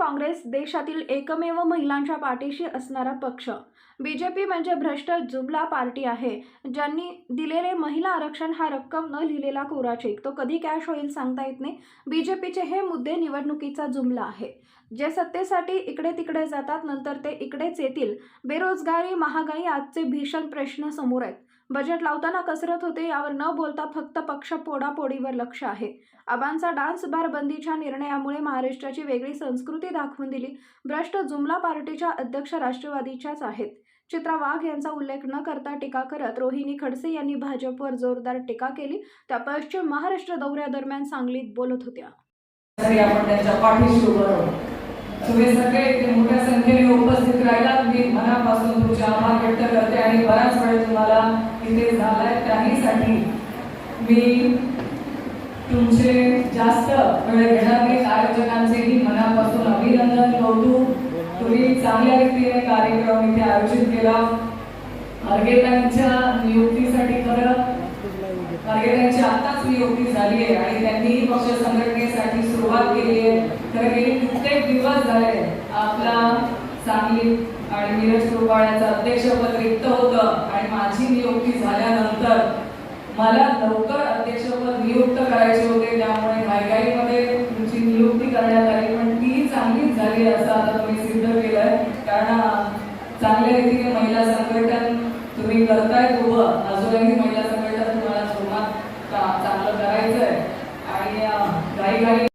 काँग्रेस देशातील एकमेव महिलांच्या पाठीशी असणारा पक्ष. बीजेपी म्हणजे भ्रष्ट जुमला पार्टी आहे. ज्यांनी दिलेले महिला आरक्षण हा रक्कम न लिहिलेला कोरा चेक तो कधी कॅश होईल सांगता येत नाही. बीजेपीचे हे मुद्दे निवडणुकीचा जुमला आहे. जे सत्तेसाठी इकडे तिकडे जातात नंतर ते इकडेच येतील. बेरोजगारी महागाई आजचे भीषण प्रश्न समोर आहेत. बजेट लावताना कसरत होते यावर न बोलता फक्त पक्ष पोडापोडीवर लक्ष आहे. आबांचा डान्स बार बंदीच्या निर्णयामुळे महाराष्ट्राची वेगळी संस्कृती दाखवून दिली. भ्रष्ट जुमला पार्टीच्या अध्यक्ष राष्ट्रवादीच्याच आहेत. चित्रा वाघ यांचा उल्लेख न करता टीका करत रोहिणी खडसे यांनी भाजपवर जोरदार टीका केली. त्या पश्चिम महाराष्ट्र दौऱ्यादरम्यान सांगलीत बोलत होत्या. आपण त्यांच्या पाठीशी उभं तुम्ही सगळे मोठ्या संख्येने मनापासून तुमचे आभार व्यक्त करते आणि बराच वेळ तुम्हाला इथे झालाय. त्याहीसाठी मी तुमचे जास्त वेळ घेणार नाही. आयोजकांचेही मनापासून अभिनंदन कौतुक तुम्ही चांगल्या रीतीने कार्यक्रम इथे आयोजित केला. अर्गेतांच्या नियुक्तीसाठी खरं अर्गेतांची आताच नियुक्ती झाली आहे आणि त्यांनी पक्ष संघटनेसाठी सुरुवात केली आहे. तर गेली कित्येक दिवस झाले आपला सांगली आणि मिरज रोपाळ्याचं अध्यक्षपद रिक्त होतं आणि माझी नियुक्ती झाल्यानंतर मला लवकर अध्यक्षपद नियुक्त करायचे होते. त्यामुळे घाईघाईमध्ये तुमची नियुक्ती करण्यात आली. पण ती चांगलीच झाली असं आता तुम्ही सिद्ध केलंय. कारण चांगल्या रीतीने महिला संघटन तुम्ही करताय उभं अजूनही महिला संघटन तुम्हाला जोमात चांगलं करायचं आहे आणि घाईघाई